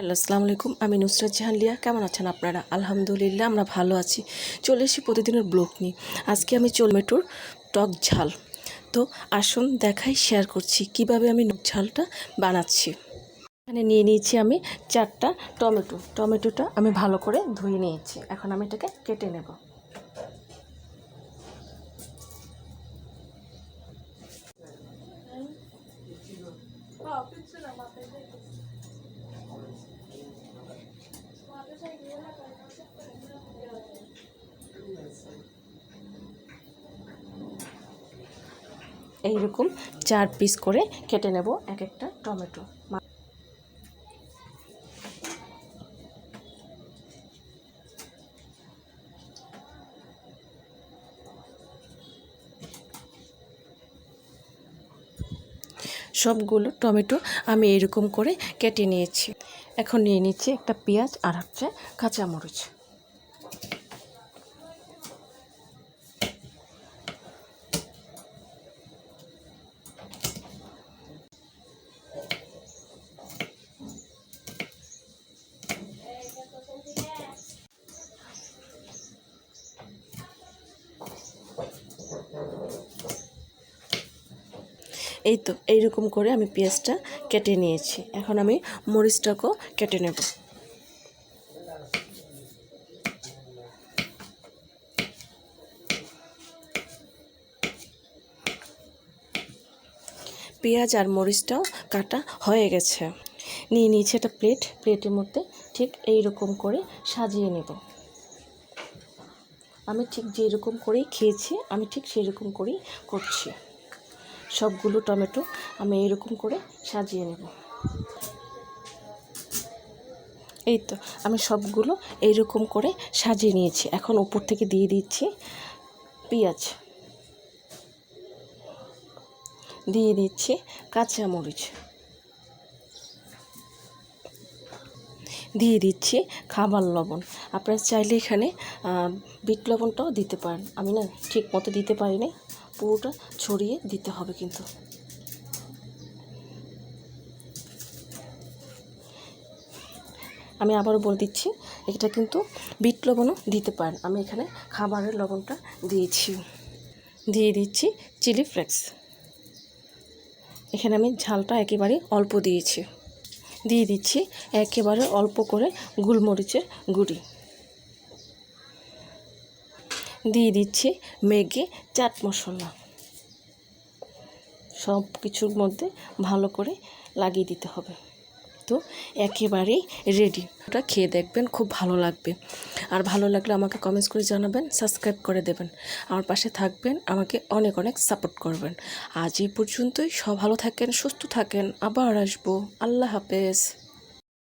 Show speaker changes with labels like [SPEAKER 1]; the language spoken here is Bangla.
[SPEAKER 1] হ্যালো, আসসালামু আলাইকুম। আমি নুসরাত জাহান লিয়া কেমন আছেন আপনারা? আলহামদুলিল্লাহ, আমরা ভালো আছি। চলে এসেছি প্রতিদিনের ব্লগ নিয়ে। আজকে আমি চলমেটোর টক ঝাল। তো আসুন, দেখাই শেয়ার করছি কীভাবে আমি ঝালটা বানাচ্ছি। এখানে নিয়ে নিয়েছি আমি চারটা টমেটো। টমেটোটা আমি ভালো করে ধুয়ে নিয়েছি। এখন আমি এটাকে কেটে নেব। এইরকম চার পিস করে কেটে নেব এক একটা টমেটো। সবগুলো টমেটো আমি এরকম করে কেটে নিয়েছি। এখন নিয়ে নিচ্ছি একটা পেঁয়াজ আর হচ্ছে কাঁচামরিচ। এই তো, এইরকম করে আমি পেঁয়াজটা কেটে নিয়েছি। এখন আমি মরিচটাকেও কেটে নেব। পেঁয়াজ আর মরিচটাও কাটা হয়ে গেছে। নিয়ে নিয়েছি একটা প্লেট, প্লেটের মধ্যে ঠিক এই রকম করে সাজিয়ে নেব। আমি ঠিক যেরকম করেই খেয়েছি, আমি ঠিক সেই রকম করেই করছি। সবগুলো টমেটো আমি এরকম করে সাজিয়ে নেব। এই তো, আমি সবগুলো এইরকম করে সাজিয়ে নিয়েছি। এখন উপর থেকে দিয়ে দিচ্ছি পেঁয়াজ। দিয়ে দিচ্ছি কাঁচামরিচ। দিয়ে দিচ্ছি খাবার লবণ। আপনারা চাইলে এখানে বিট লবণটাও দিতে পারেন। আমি না ঠিক মতো দিতে পারিনি। পুরোটা ছড়িয়ে দিতে হবে কিন্তু। আমি আবারও বলে দিচ্ছি, এটা কিন্তু বিট লবণও দিতে পারেন। আমি এখানে খাবারের লবণটা দিয়েছি। দিয়ে দিচ্ছি চিলি ফ্লেক্স। এখানে আমি ঝালটা একেবারে অল্প দিয়েছি। দিয়ে দিচ্ছি একেবারে অল্প করে গুলমরিচের গুঁড়ি। দিয়ে দিচ্ছি ম্যাগি, চাট মশলা। সব কিছুর মধ্যে ভালো করে লাগিয়ে দিতে হবে। তো একেবারেই রেডি ওটা খেয়ে দেখবেন, খুব ভালো লাগবে। আর ভালো লাগলে আমাকে কমেন্টস করে জানাবেন সাবস্ক্রাইব করে দেবেন। আমার পাশে থাকবেন, আমাকে অনেক অনেক সাপোর্ট করবেন। আজ এই পর্যন্তই। সব ভালো থাকেন, সুস্থ থাকেন। আবার আসব। আল্লাহ হাফেজ।